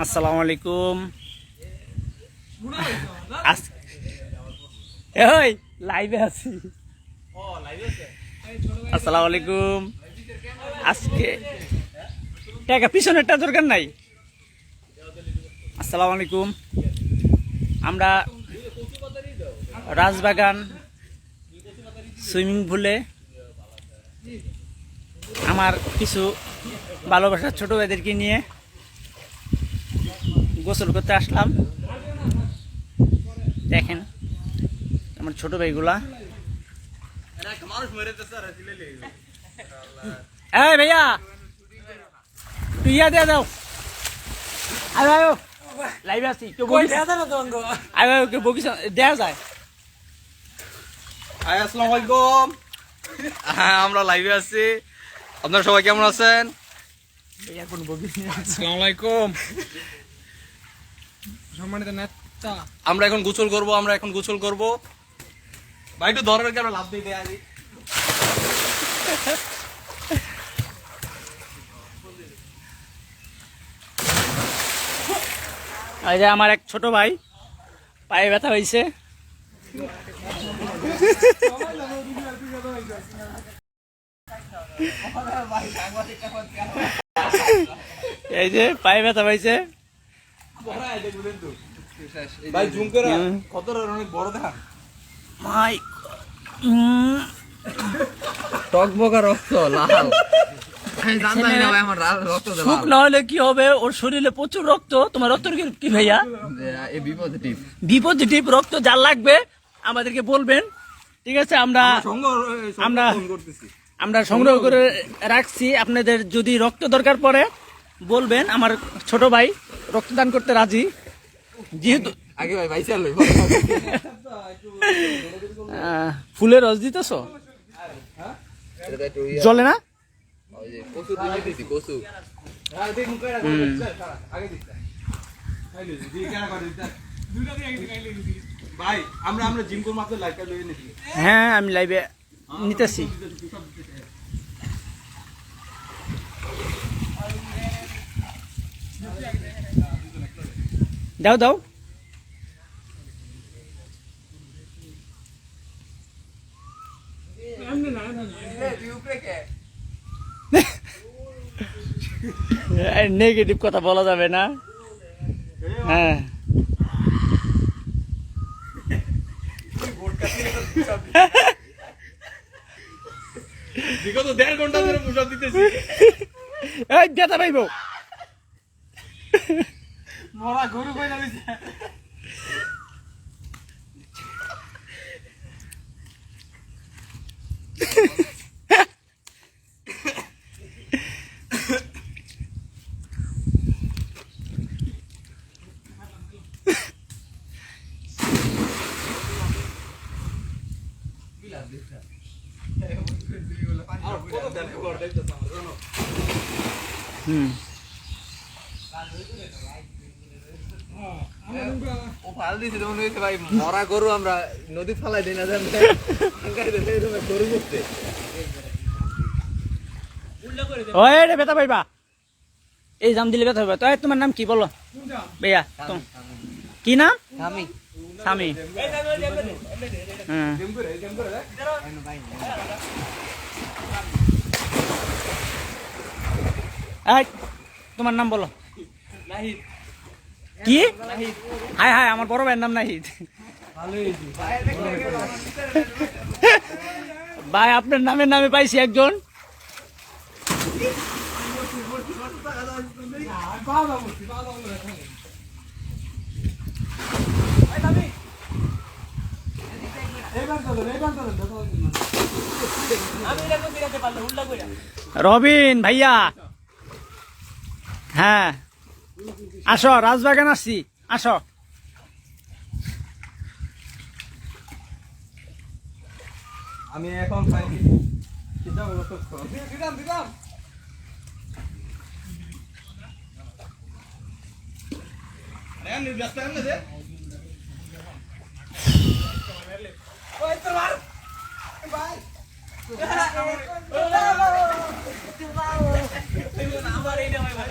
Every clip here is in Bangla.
আসসালামু আলাইকুম। লাইভে আছি। আসসালামু আলাইকুম। আজকে টাকা, পিছনেরটা দরকার নাই। আসসালামু আলাইকুম। আমরা রাজবাগান সুইমিং পুলে আমার কিছু ভালোবাসার ছোট ভাইদেরকে নিয়ে গোসল করতে আসলাম। দেখেন আমার ছোট ভাইগুলা। এই ভাইয়া তুই ইয়া দিয়ে দাও। আয় আয়। লাইভে আছি কেউ বকিস আয় আয় কেউ বকিস দেয়া যায়। হাই আসসালামু আলাইকুম। হ্যাঁ আমরা লাইভে আছি। আপনারা সবাই কেমন আছেন? ভাইয়া কোন আসসালামু আলাইকুম। সম্মানিত নেতা। আমরা এখন গোসল করব আমরা এখন গোসল করব। ভাই একটু ধরে রেখে আমরা লাভ দিয়ে দেয় আছি এই যে আমার এক ছোট ভাই পায়ে ব্যথা হয়েছে। এই যে পায়ে ব্যথা হয়েছে। ভাই জুম করে কত অনেক বড় দেখা মাই উম, টকবকা রক্ত লাল। জানতাম না ভাই আমার লাল রক্ত দে সুখ না হলে কি হবে? ওর শরীরে প্রচুর রক্ত। তোমার রক্ত কি- কি ভাইয়া? এই বি পজিটিভ বি পজিটিভ রক্ত যার লাগবে আমাদেরকে বলবেন। ঠিক আছে আমরা আমরা- আমরা সংগ্রহ করে রাখছি। আপনাদের যদি রক্ত দরকার পড়ে বলবেন আমার ছোট ভাই রক্তদান করতে রাজি। যেহেতু আগে ভাই ভাই চালু ফুলের রস দিতেছ? জলে না? হ্যাঁ আমি লাইভে নিতেছি। দাও দাও। নেগেটিভ কথা বলা যাবে না। হ্যাঁ। বিগত দেড় ঘণ্টা ধরে পুষাপ দিতেছি। এই পাইব মরা গরু কইলা দিছে? হুম। ও ফাল দিছে তখন হইছে ভাই মরা গরু আমরা নদী ফালাই দিই না জান গরু করতে ওই রে ব্যথা পাইবা। এই জাম দিলে ব্যথা পাইবা। তো তোমার নাম কি বলো? ভাইয়া তো কি নাম? স্বামী। হ্যাঁ। তোমার নাম বলো। কি? হায় হায় আমার বড় ভাইয়ের নাম নাহিদ। ভাই, আপনার নামের নামে পাইছি একজন। রবিন ভাইয়া। হ্যাঁ। আসো রাজবাগান আসছি আসো আমি এখন দিদাম দিদাম আরে নির্বাচন না যে ওই তো মার ভাই আমার এই না ভাই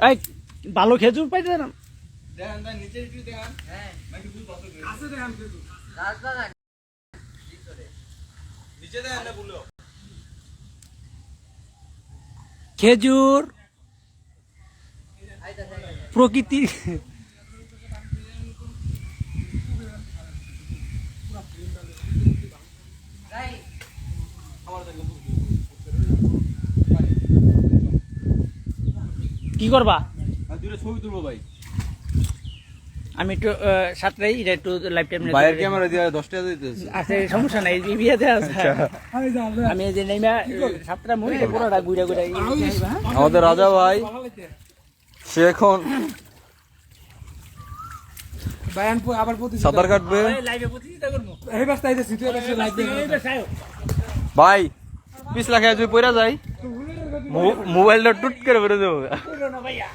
এই ভালো খেজুর। পাইতে না খেজুর প্রকৃতি। কি করবা? ছবি তুলবো ভাই। আমি একটু সাতটাই এটা একটু লাইভ টাইম বাইরের ক্যামেরা দিয়ে দশ টাকা দিতেছে। আছে সমস্যা নাই এই বিয়েতে আছে। আমি যে নেইমা সাতটা মুই পুরোটা ঘুরে ঘুরে আমাদের রাজা ভাই সে এখন বায়ান আবার প্রতি সাঁতার কাটবে। লাইভে প্রতিযোগিতা করব। এই বাস্তা আইতেছি তুই এবার লাইভ ভাই পিস লাখে যদি পড়া যাই। মোবাইলটা টুট করে বেরো দেবো ভাইয়া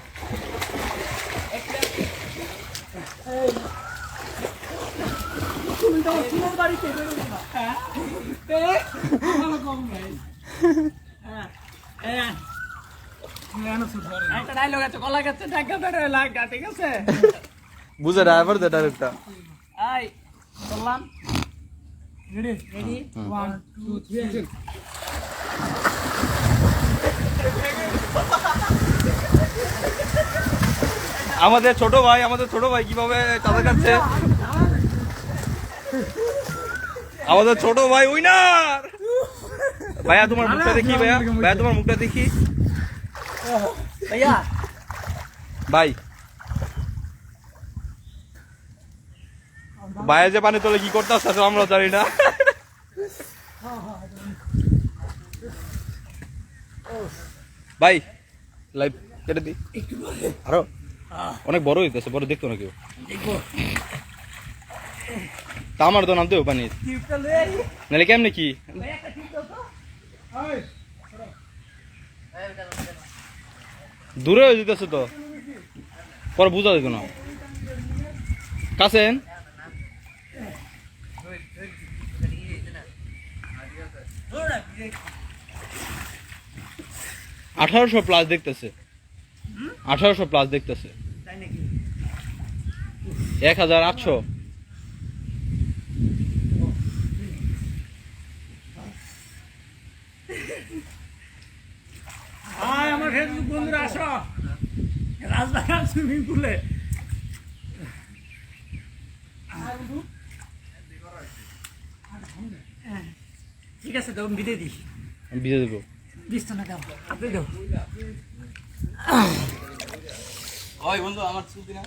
একটা ডায়লগ আছে কলা গাছে টাকা বেরো লাগা ঠিক আছে বুঝে ড্রাইভার দে ডাইরেক্টটা আই বললাম ready ready one two three আমাদের ছোট ভাই আমাদের ছোট ভাই কীভাবে চাঁদা কাটছে আমাদের ছোট ভাই উইনার! ভাইয়া তোমার মুখটা দেখি ভাইয়া। ভাইয়া তোমার মুখটা দেখি। ভাইয়া। ভাই। ভাইয়া যে পানি তোলে কি করতে আসছে আমরা জানি না। ভাই লাইভ কেটে দি আরও। অনেক বড় হইতেছে বড় দেখতো না কেউ। তা আমার তো নামতেও পানি নাহলে কেমনে কি? দূরে হয়ে যেতেছে তো। পরে বুঝা যেত না। কাছেন? আঠারোশো প্লাস দেখতেছে। আঠারোশো প্লাস দেখতেছে। নাকি এক হাজার আটশো। আমার ফেসবুক বন্ধুরা আসো। রাজবাগান সুইমিং পুলে। ঠিক আছে তো বিদে দিই। বিজে দেবো। বিশ টাকা আপনি দাও। বন্ধু আমার না?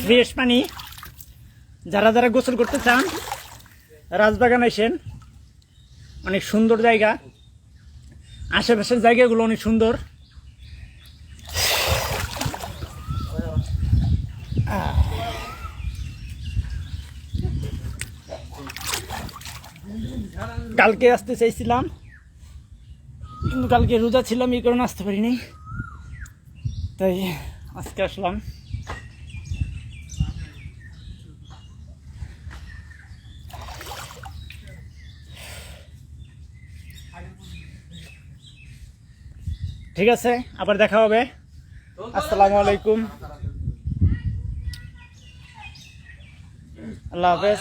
ফ্রেশ পানি যারা যারা গোসল করতে চান রাজবাগান আসেন অনেক সুন্দর জায়গা। আশেপাশের জায়গাগুলো অনেক সুন্দর। কালকে আসতে চাইছিলাম, কিন্তু কালকে রোজা ছিলাম এই কারণে আসতে পারিনি। তাই আজকে আসলাম। ঠিক আছে আবার দেখা হবে। আসসালামু আলাইকুম। আল্লাহ হাফেজ।